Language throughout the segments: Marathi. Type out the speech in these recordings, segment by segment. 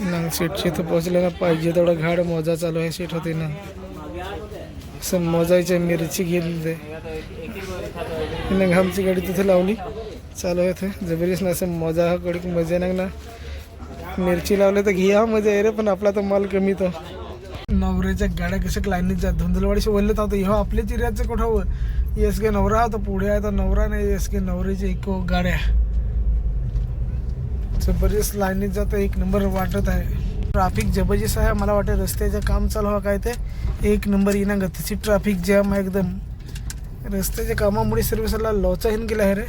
ना सीटची इथं पोहोचले ना पाहिजे तेवढा घाड मोजा चालू आहे सीट होते ना. असं मोजायचे मिरची घेतली ते. नंग घामची गाडी तिथे लावली. चालू आहे ते जबरदस्त ना असं मोजा हा कडक मजा नाही ना. मिरची लावली तर घ्या मजा आहे रे पण आपला तर माल कमी तो. नवऱ्याच्या गाड्या कशा लाईनीत जात. धुंदलवाडीशी बोलले तर ह्यो आपल्या चिऱ्याचं कुठं एस के नवरा तर पुढे आहे तर नवरा नाही. एस के नवऱ्याच्या इको गाड्या. जबरदस्त लाईनीत जातं एक नंबर वाटत आहे. ट्रॅफिक जबरदस्त आहे मला वाटतं रस्त्याचं काम चालू आहे काय ते? एक नंबर येणार गतीची ट्रॅफिक जॅम आहे एकदम. रस्त्याच्या कामामुळे सर्विसला लोचाहीन गेला आहे रे.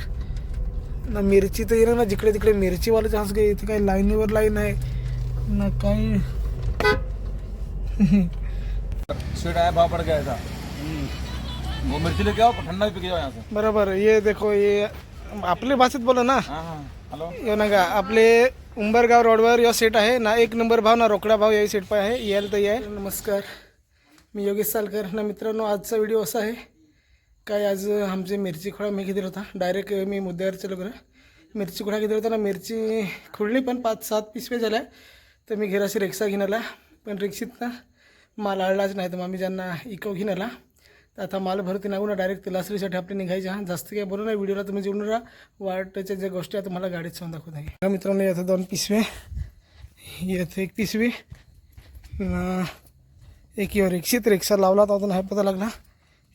ना मिरची तर येणार ना जिकडे तिकडे मिरचीवाले चान्स काही इथे काही लाईनीवर लाईन आहे ना काही. स्वीट आया भाव पड़ गया था वो मिर्ची लेके आओ ठंडा भी पी के जाओ यहाँ से बरोबर ये देखो ये. आपल्या भाषेत बोला ना. यो ना का आपले उंबरगाव रोडवर यो सेट आहे ना एक नंबर भाव ना रोकडा भाव याही सेट पाय आहे यायला तर आहे. नमस्कार. मी योगेश सालकर. ना मित्रांनो आजचा व्हिडिओ असा आहे. काय आज आमचे मिरची खोडा मी घेतला होता. डायरेक्ट मी मुद्द्यावर चलो करा मिरची खोडा घेतला होता ना मिरची खुडली पण पाच सात पिशव्या झाल्या. तर मी घराशी रिक्षा घेऊन आला पण रिक्षेत ना माल आळलाच नाही तर मग आम्ही ज्यांना इको घेऊन आला तर आता माल भरती ना डायरेक्ट तिलासरीसाठी आपले हा जास्त काय बोलू नाही व्हिडिओला तुम्ही जोडून राहा वाटच्या ज्या गोष्टी आहेत तुम्हाला गाडीत सांगून दाखवत आहे मित्रांनो येथे दोन पिशवे येथे एक पिशवी एक यो रिक्षेत रिक्षा लावला तर अजून हा पता लागला.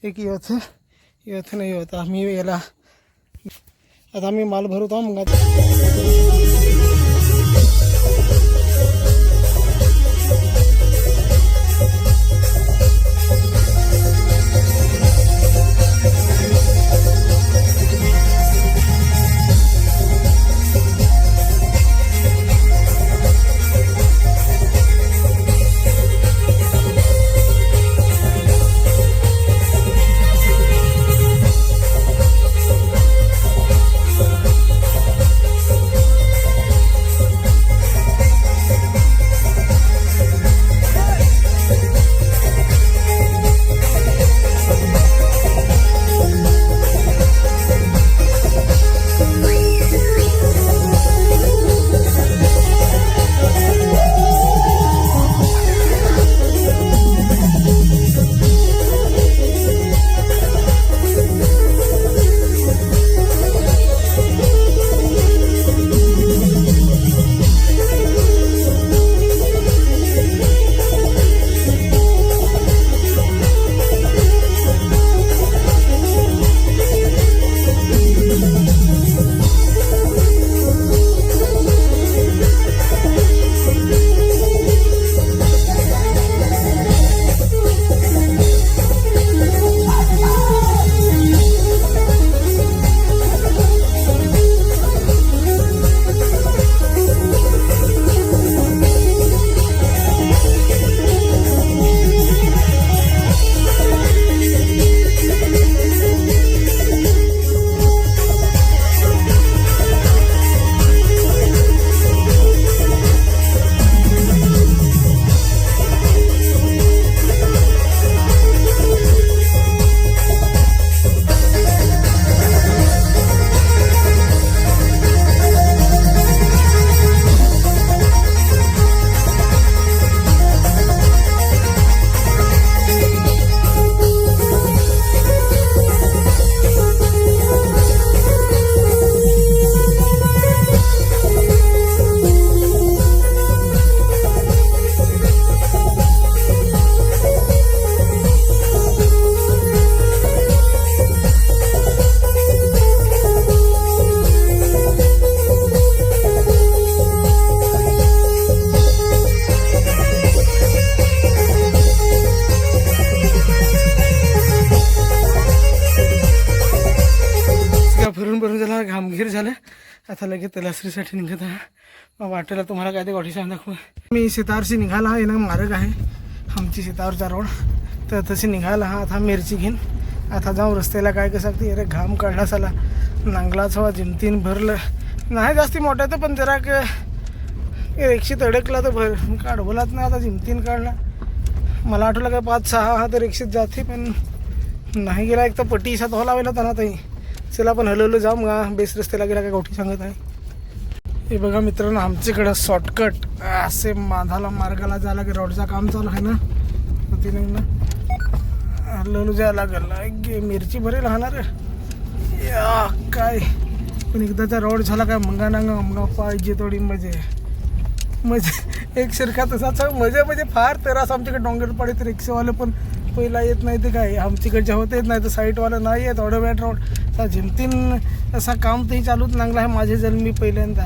एक यथ योथ नाही होता. आम्ही याला आता आम्ही माल भरत आहोत, मग आता गिर झालं. आता लगेच तलासरीसाठी निघत आहे. मग वाटेला तुम्हाला काय ते गोठी सांग दाखवू? मी सीतावरशी निघाला हा येणं मार्ग आहे. आमची सीतावरचा रोड. तर तशी निघाला हा आता मिरची घेईन. आता जाऊन रस्त्याला काय कसं ते अरे घाम काढला साला नांगलाच हवा जिमतीन भरलं. नाही जास्ती मोठं तर पण जरा क रिक्षेत अडकला तर भर काढवलाच नाही आता जिमतीन काढला. मला आठवलं काय पाच सहा हा तर रिक्षेत जाते पण नाही गेला. एक तर पटी सात व्हायला लावायला त्यांना ताई. चला आपण हलवलं जाऊ. मग बेस रस्त्याला गेला काय गोठी सांगत आहे. हे बघा मित्रांनो आमच्याकडं शॉर्टकट असे माधाला मार्गाला जायला लागेल. रोडचा काम चालू आहे ना. तिने ना हलवलं जायला लागेल. मिरची भरेल राहणार या काय? पण एकदाचा रोड झाला काय मंगा नांगा मंगा पाहिजे थोडी मजे. मजे. एक शिरका तसाच मजा म्हणजे फार तेरास आमच्याकडे. डोंगर पडे तर रिक्षावाले पण पहिला येत नाही ते काय. आमच्याकडच्या येत नाही तर साईटवाला नाही येत. ऑर्डर बॅट रोड असा जिमतीन असा काम तेही चालूच लागला आहे माझे जल मी पहिल्यांदा.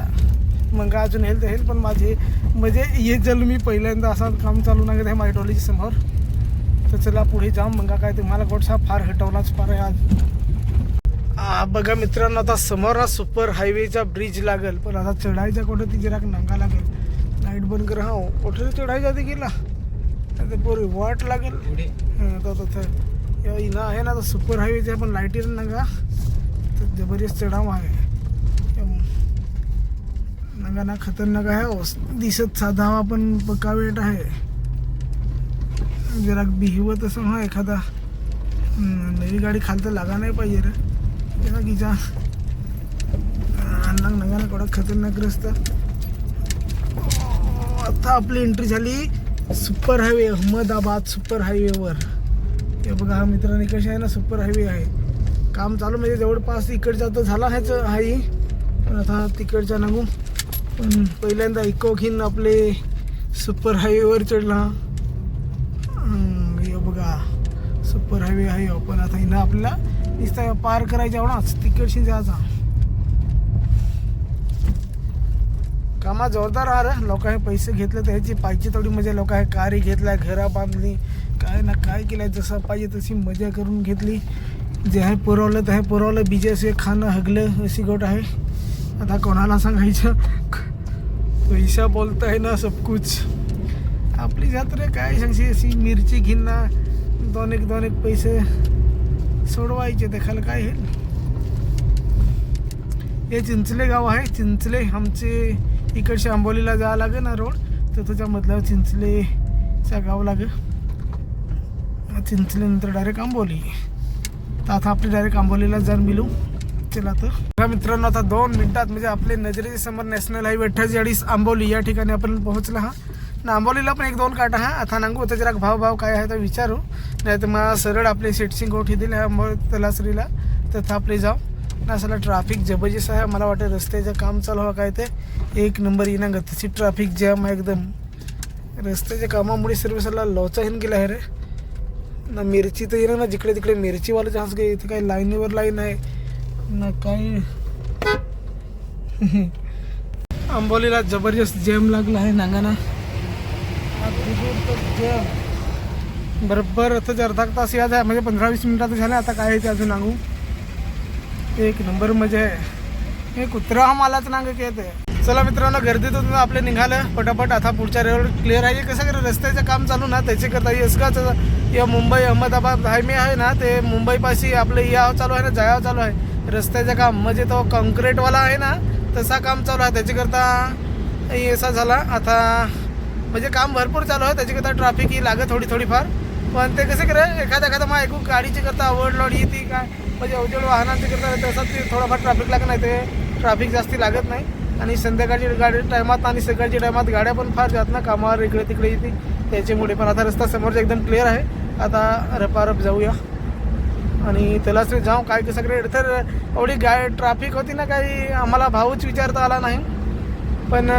मग अजून हेल्थ हेल्थ पण माझे म्हणजे हे जल मी पहिल्यांदा असा काम चालू लागत आहे मायटॉलॉजी समोर. तर चला पुढे जाऊ मग काय तुम्हाला गोडसा फार हटवलाच फार आहे आज. बघा मित्रांनो आता समोर हा सुपर हायवेचा ब्रिज लागेल पण आता चढायचा कुठं ती जरा नंगा लागेल. लाइट बंद कर. हा कुठे चढायचा ते गेला आता पोरी वाट लागेल. हं, आता तसं इना आहे ना तर सुपर हायवेचा पण ना का? तर जबरदस्त चढाव आहे. यम. नंगा ना खतरनाक आहे हो. दिसत साधा पण पक्का वेट आहे. जरा बिहिवत असं हा एखादा. नवी गाडी खालतं लागा नाही पाहिजे रे. त्याला की जा नगा ना कडक खतरनाक रस्ता. आता आपली एंट्री झाली सुपर हायवे अहमदाबाद सुपर हायवेवर ते बघा हा मित्रांनी कसे आहे ना सुपर हायवे आहे. काम चालू म्हणजे जवळपास इकडचा तर झाला ह्याच आहे पण आता तिकडचा नागू. पण पहिल्यांदा इको आपले सुपर हायवेवर चढला. हे बघा सुपर हायवे आहे. पण आता हिनं आपल्याला दिसता पार करायच्या एवढाच. तिकडशी जायचा कामा जोरदार आहे लोक लोकांनी पैसे घेतले तर ह्याची पाहिजे तेवढी मजा आहे कारी घेतल्या घरा बांधली. काय ना काय केलं जसं पाहिजे तशी मजा करून घेतली. जे आहे पुरवलं ते आहे पुरवलं. बीजे असे खाणं हगलं अशी गोट आहे. आता कोणाला सांगायचं? पैसा बोलत आहे ना सब कुछ. आपली जत्रे काय सांगशी अशी मिरची घेईन ना दोन एक दोन एक पैसे सोडवायचे. देखायला काय हे हे चिंचले गाव आहे. चिंचले आमचे इकडचे आंबोलीला जावं लागेल ना रोड. तर त्याच्यामधलं चिंचलेचा गाव लागे चिंचलीनंतर डायरेक्ट आंबोली. तर आता आपली डायरेक्ट आंबोलीला जर मिलू. चला तर. मित्रांनो आता दोन मिनिटात म्हणजे आपले नजरेच्या समोर नॅशनल हायवे अठ्ठेचाळीस आंबोली या ठिकाणी आपण पोहोचला हा. ना आंबोलीला पण एक दोन काटा हा. आता नांगू होतं जरा भाव भाव काय आहे तर विचारू. नाही तर मग सरळ आपले सीटसिंग गोठी दिले आंबोळ तलासरीला तर आपले जाऊ. ना असला ट्रॅफिक जबरदस्त आहे. मला वाटतं रस्त्याचं काम चालू हवं काय ते. एक नंबर येणार तशी ट्रॅफिक जॅम आहे एकदम. रस्त्याच्या कामामुळे सर्व सला लोचाहीन गेला आहे रे. ना मिरची तर येणार ना जिकडे तिकडे. मिरचीवाले जास्त काही इथे काही लाईनीवर लाईन आहे. ना काही. आंबोलीला जबरदस्त जेम लागला आहे नांगाना. बरोबर आता अर्धा तास याद आहे म्हणजे पंधरा वीस मिनिटात झाले आता काय आहे ते अजून नांगू एक नंबर मजा आहे. हे कुत्रा हा मालाच नांग येते चला मित्रांनो गर्दीतून आपले निघालं. पटापट आता पुढच्या रोड क्लिअर आहे. कसं कर रस्त्याचं काम चालू ना त्याचे करता येस का या मुंबई अहमदाबाद हायवे आहे ना ते मुंबईपाशी आपलं याव चालू आहे ना जायाव चालू आहे. रस्त्याचं काम म्हणजे तो कॉन्क्रीटवाला आहे ना तसा काम चालू आहे. त्याच्याकरता असा झाला. आता म्हणजे काम भरपूर चालू आहे. त्याच्याकरता ट्रॅफिक ही लागत थोडी थोडीफार. पण ते कसं करेल एखाद्या एखादा मग ऐकू गाडीची करता आवड लोडी ती काय? म्हणजे अवजड वाहनांची करता तसं ते थोडंफार ट्रॅफिक लागत नाही. ते ट्रॅफिक जास्ती लागत नाही. आणि संध्याकाळची गाडी टायमात आणि सकाळच्या टायमात गाड्या पण फार जात ना कामावर इकडे तिकडे येते. त्याच्यामुळे पण आता रस्ता समोरचा एकदम क्लिअर आहे. आता रपारप जाऊया. आणि त्याला जाऊ काय कसं करे तर एवढी गाय ट्रॅफिक होती ना काही आम्हाला भाऊच विचारता आला नाही. पण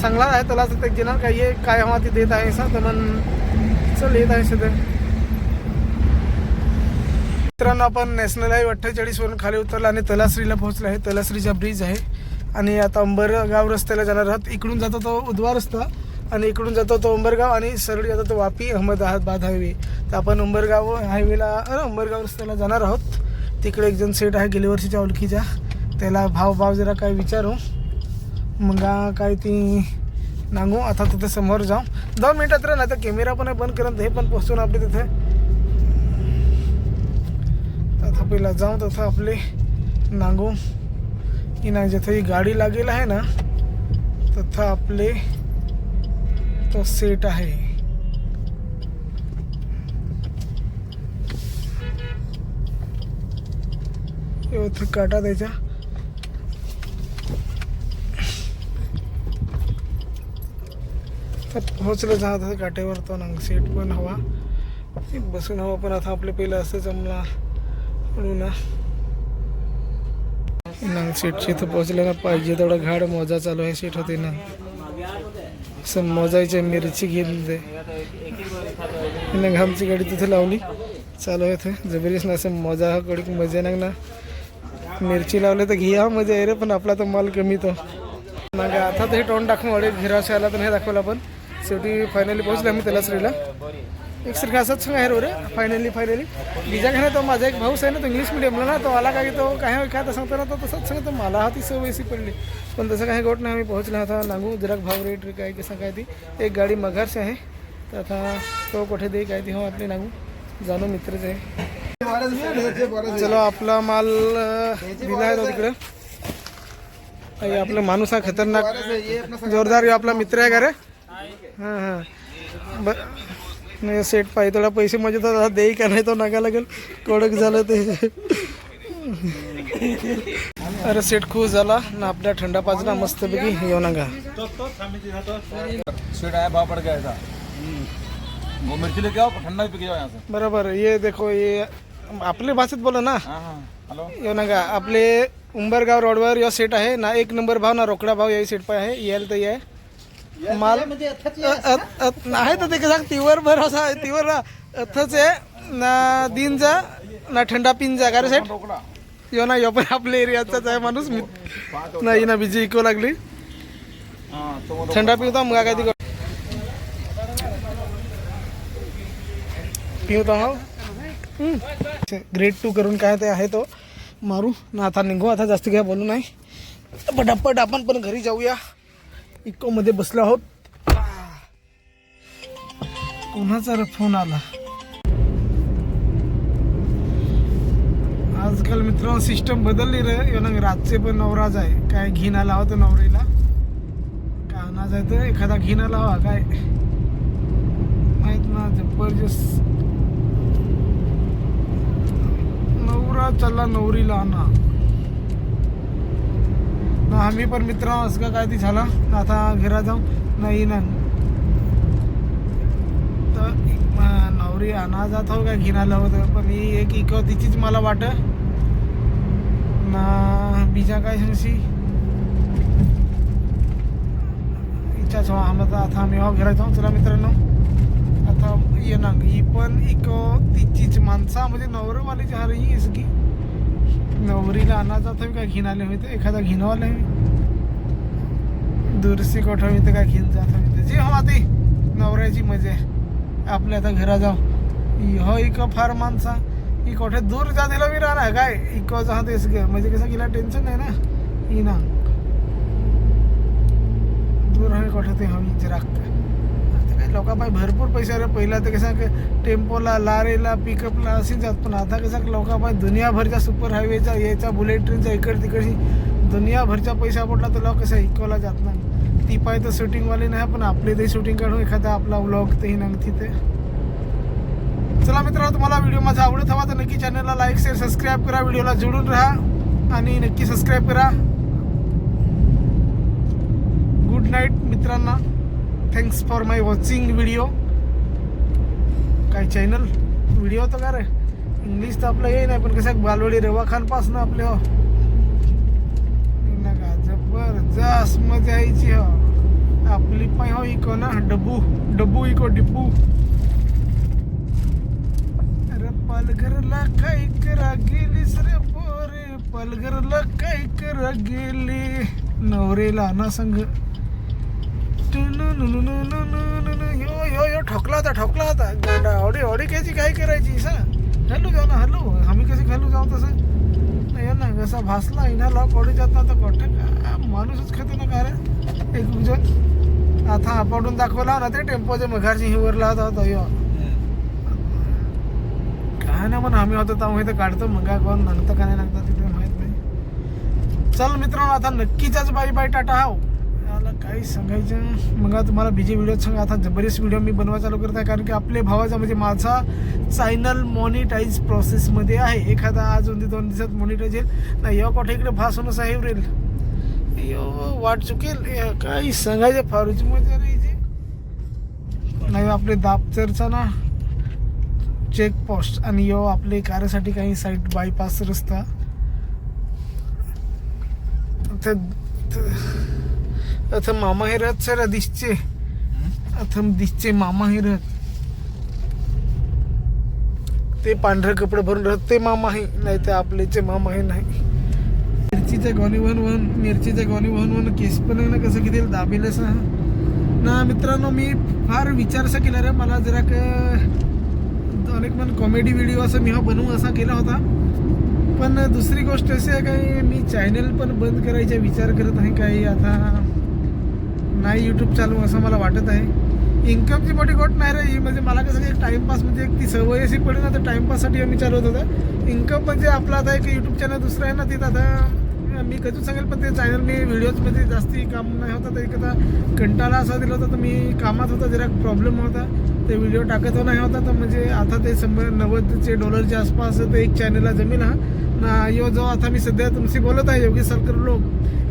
चांगला आहे त्याला ते जिना काय ये काय हवा ते देत आहे असं. तर मग चल येत आहे सध्या. मित्रांनो आपण नॅशनल हायवे अठ्ठेचाळीसवरून खाली उतरला आणि तलासरीला पोहोचला आहे. तलासरीचा ब्रिज आहे. आणि आता अंबरगाव रस्त्याला जाणार आहात. इकडून जातो तो उद्वा रस्ता आणि इकडून जातो तो अंबरगाव आणि सरळ जातो तो वापी अहमदाबाद हायवे तर आपण अंबरगाव हायवेला अरे अंबरगाव रस्त्याला जाणार आहोत. तिकडे एक जण सेट आहे गेल्या वर्षीच्या ओळखीच्या. त्याला भाव भाव जरा काय विचारू. मग काय ती नांगू आता तिथे समोर जाऊ. दोन मिनटात राह नाही तर कॅमेरा पण आहे बंद करत हे पण पोचून आपले तिथे. तथा पहिला जाऊ तथा आपले नांगू. की नाही जिथे ही गाडी लागेल आहे ना तथा आपले तो सेट आहे. हे काटा द्यायचा. तर पोहोचलं जात होतं काटेवर तो नंग सीट पण हवा. बसून हवा पण आता आपलं पहिलं असं जमला. म्हणून ना. नांग सीटची इथं पोहोचलं ना पाहिजे तेवढं घाड मोजा चालू आहे सीट होते ना. असं मोजायच्या मिरची घेऊन ते नंग आमची गाडी तिथे लावली. चालू आहे ते जबरदस्त ना असं मोजा कडक मजा ना ना. मिरची लावले तर घ्या मजा आहे रे पण आपला तर माल कमी तो. मग आता ते तोंड टाकून वडे घिराशा आला तर नाही दाखवलं आपण. शेवटी फायनली पोहोचलो आम्ही त्याला श्रीला एक सारखं असंच रो रे फायनली फायनली बीजा घ्या तो माझा एक भाऊस आहे ना तो इंग्लिश मिडियमला ना तो आला काय तो काय काय सांगतो ना तो तसंच सांगतो मला हा ती सवयसी पडली. पण तसं काही गोट नाही आम्ही पोहोचला होता नांगू जरा भाव रेट काय कसं काय ती. एक गाडी मघारशी आहे. तर आता तो कुठे दे काय ती हो आपली नांगू जाणू मित्रच आहे. चलो आपला माल अं, दिला आहे तो तिकडं. आई, आपला माणूस हा खतरनाक जोरदार आपला मित्र आहे का रे? हाँ हाँ. सेट पाहिजे थोडा पैसे म्हणजे तर आता देई का नाही तो नागा लागेल. कडक झालं ते. अरे सेट खुश झाला ना आपल्या थंडा पाजला मस्तपैकी. येऊ नका. स्वीट आया भाव पड़ गया था वो मिर्ची लेके आओ ठंडा भी पी के जाओ यहाँ से बरोबर ये देखो ये आपल्या भाषेत बोला ना. हेलो येऊ नका आपले उंबरगाव रोडवर यो सेट आहे ना एक नंबर भाव ना रोकडा भाव या सेट पाय आहे यायला तर आहे माल अ- आहे तर ते कसं तीवर भरोसा आहे तीवर अथच आहे ना दिनचा ना थंडा पिनचा का रे सेट? यो ना यो पण आपल्या एरियाचाच आहे माणूस. मी नाही ना बिजी इको लागली. थंडा पिवता मग काय ती पिवता हा. ग्रेड टू करून काय ते आहे तो. मारू. ना आता निघू. आता जास्त काय बोलू नाही. पटापट आपण पण घरी जाऊया. इकोमध्ये बसलो आहोत. कोणाचा रे फोन आला? आजकाल मित्र सिस्टम बदलली रे. यो ना रातचे पण नवराज आहे. काय घेऊन आला तर नवरीला. काय अनाज आहे तर एखादा घेऊन आला हवा काय? माहीत ना जबरदस्त. नवरा चला नवरीला आणा. ना आम्ही पण मित्र असं का काय ती झाला? आता घरा जाऊ. नाही ना तर नवरी आणा जात हो काय घेऊन होतं. पण ही एक इक तिचीच मला वाट. ना बीजा काय सांगशी? इच्छाच हो आम्हाला आता आम्ही हो घरात जाऊ. चला मित्रांनो. आता ये ना ही पण एक तिचीच माणसा म्हणजे नवरवालीची हार ही आहेस की? नवरीला आणा जात काय घेऊन आले होते? एखादा घेणवाला दूरशी कोठा तर काय घेऊन जात होते? जे हो ते. नवऱ्याची मजा आहे. आपल्या आता घरा जाऊ. ही हो इको फार माणसा. ही कोठे दूर जा दिला मी राहणार काय? इको जा तेच गे. म्हणजे कसं गेला टेन्शन नाही ना? ही ना. दूर आहे कोठे ते हवी. जरा आता भरपूर पैसे अरे पहिला तर कसं टेम्पोला लारेला पिकअपला असे जात पण आता कसं लोकांपाय दुनियाभरच्या सुपर हायवेचा याचा बुलेट ट्रेनचा इकड तिकडची दुनियाभरचा पैसा पडला तर लोक कसं इकवला जात नाही. ती पाय तर शूटिंगवाले नाही पण आपले ते शूटिंग काढून एखादा आपला व्लॉग तेही ना तिथे. चला मित्रांनो तुम्हाला व्हिडिओ माझा आवडत हवा तर नक्की चॅनलला लाईक शेअर सबस्क्राईब करा. व्हिडिओला जोडून राहा आणि नक्की सबस्क्राईब करा. गुड नाईट मित्रांना. Thanks for my watching video काय चॅनल व्हिडिओ तर का रे? इंग्लिश तर आपलं हे नाही पण कसं बालवडी रवा खान आपले हो. नका जबरदस्त मजा यायची हो. आपली पाय हो इको ना डब्बू डब्बू इको डिब्बू. अरे पालघरला काय करा गेलीस रे पोरे? पालघरला काय करा गेली? नवरेला ना संग यो यो यो ठोकला होता ठोकला होता गांडा अडी अडी कायची काय करायची सा हॅलो जाऊ ना हॅलो आम्ही कसे खालू जाऊ तसं नाही ना कसा भासला इना लॉक अडी जात ना तर कोठे का माणूसच खाते ना का रे एक जण आता आपडून दाखवला ना ते टेम्पोच्या मघारची हिवरला वरला होता यो काय ना पण आम्ही होतो तेव्हा इथं काढतो मग कोण नांगतं का नाही नांगतं तिथे माहीत नाही चल मित्रांनो आता नक्कीच बाई बाय टाटा हाव. मला काही सांगायचं मग तुम्हाला बीजे व्हिडिओ सांगा. आता जबरदस्त व्हिडिओ मी बनवा चालू करत आहे कारण की आपले भावाचा म्हणजे माझा चॅनल मॉनिटाईज प्रोसेसमध्ये आहे. एखादा आज दोन दोन दिवसात मॉनिटाईज येईल. नाही या कोठे इकडे भासून साहेब रेल यो वाट चुकेल. काही सांगायचं फारूची मजा राहायची आपले दापचरचा ना चेक पोस्ट आणि यो आपले कारसाठी काही साईट बायपास रस्ता. आता मामा हे रथ सर दिसचे. आता दिसचे मामा हे ते पांढरे कपडे भरून राहत ते मामा आहे नाही ते आपलेचे मामा आहे नाही. मिरचीच्या गोणी वन वन मिरचीच्या गोणी वन वन केस पण आहे ना कसं किती दाबेलच ना. ना मित्रांनो मी फार विचार असा केला रे मला जरा क अनेक मन कॉमेडी व्हिडिओ असं मी हा बनवू असा केला होता. पण दुसरी गोष्ट अशी आहे काही मी चॅनल पण बंद करायचा विचार करत आहे काही आता नाही यूट्यूब चालू असं मला वाटत आहे. इन्कमची मोठी गोट नाही रे ही म्हणजे मला कसं एक टाईमपास म्हणजे एक ती सवय अशी पडेल ना तर टाइमपाससाठी आम्ही चालवत होतं. इन्कम म्हणजे आपला आता एक यूट्यूब चॅनल दुसरं आहे ना तिथं आता मी कधीच सांगेल पण ते चॅनल मी व्हिडिओजमध्ये जास्ती काम नाही होता. तर एक आता कंटाळा असा दिला होता तर मी कामात होता जरा प्रॉब्लेम होता. ते व्हिडिओ टाकत नाही होता तर म्हणजे आता ते शंभर नव्वदचे डॉलरच्या आसपास ते एक चॅनलला जमीन हा. यो जो आता मी सध्या तुमशी बोलत आहे योगी सरकर लोक.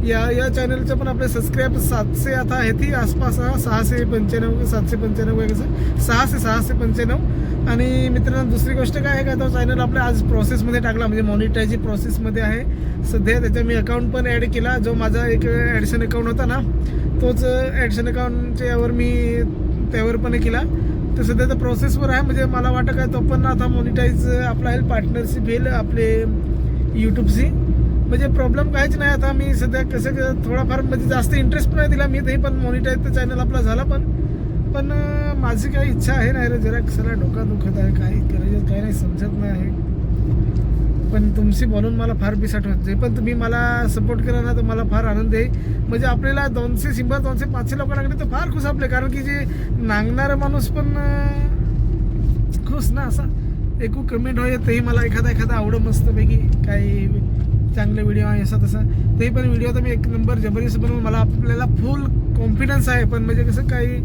या या चॅनलचे पण आपले सबस्क्राईब सातशे आता हे ती आसपास सहाशे पंच्याण्णव सातशे पंच्याण्णव कसं सहाशे सहाशे पंच्याण्णव. आणि मित्रांनो दुसरी गोष्ट काय आहे का तो चॅनल आपल्या आज प्रोसेसमध्ये टाकला म्हणजे मॉनिटायची प्रोसेसमध्ये आहे. सध्या त्याच्या मी अकाउंट पण ॲड केला जो माझा एक ॲडिशन अकाउंट होता ना तोच ॲडिशन अकाउंटच्या यावर मी त्यावर पण केला. तर सध्या तर प्रोसेसवर आहे म्हणजे मला वाटतं काय तो पण आता मॉनिटाईज आपला आहे पार्टनरशिप येईल आपले यूट्यूबशी म्हणजे प्रॉब्लेम काहीच नाही. आता मी सध्या कसं थोडाफार म्हणजे जास्त इंटरेस्ट नाही दिला मी तरी पण मॉनिटाईज तर चॅनल आपला झाला पण. पण माझी काही इच्छा आहे नाही रे जरा सगळा डोका दुखत आहे. काही करायचं काही नाही समजत नाही. आहे पण तुमची बोलून मला फार बिसाट होत पण तुम्ही मला सपोर्ट केला ना तर मला फार आनंद आहे. म्हणजे आपल्याला दोनशे शंभर दोनशे पाचशे लोकांकडे लागले तर फार खुश आपले. कारण की जे नांगणारा माणूस पण खुश ना असा. एकू कमेंट होय तेही मला एखादा एखादा आवडं मस्तपैकी काही चांगले व्हिडिओ आहे असा तसा. तेही पण व्हिडिओ तर मी एक नंबर जबरदस्त बनवून मला आपल्याला फुल कॉन्फिडन्स आहे. पण म्हणजे कसं काही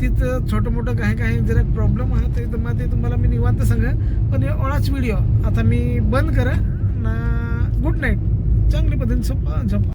तिथं छोटं मोठं काही काही जरा प्रॉब्लेम आहे ते तुम्हाला मग ते तुम्हाला मी निवांत सांगा पण हे ओळाच व्हिडिओ आता मी बंद करा. ना गुड नाईट चांगली पद्धतीने झोपा झोपा.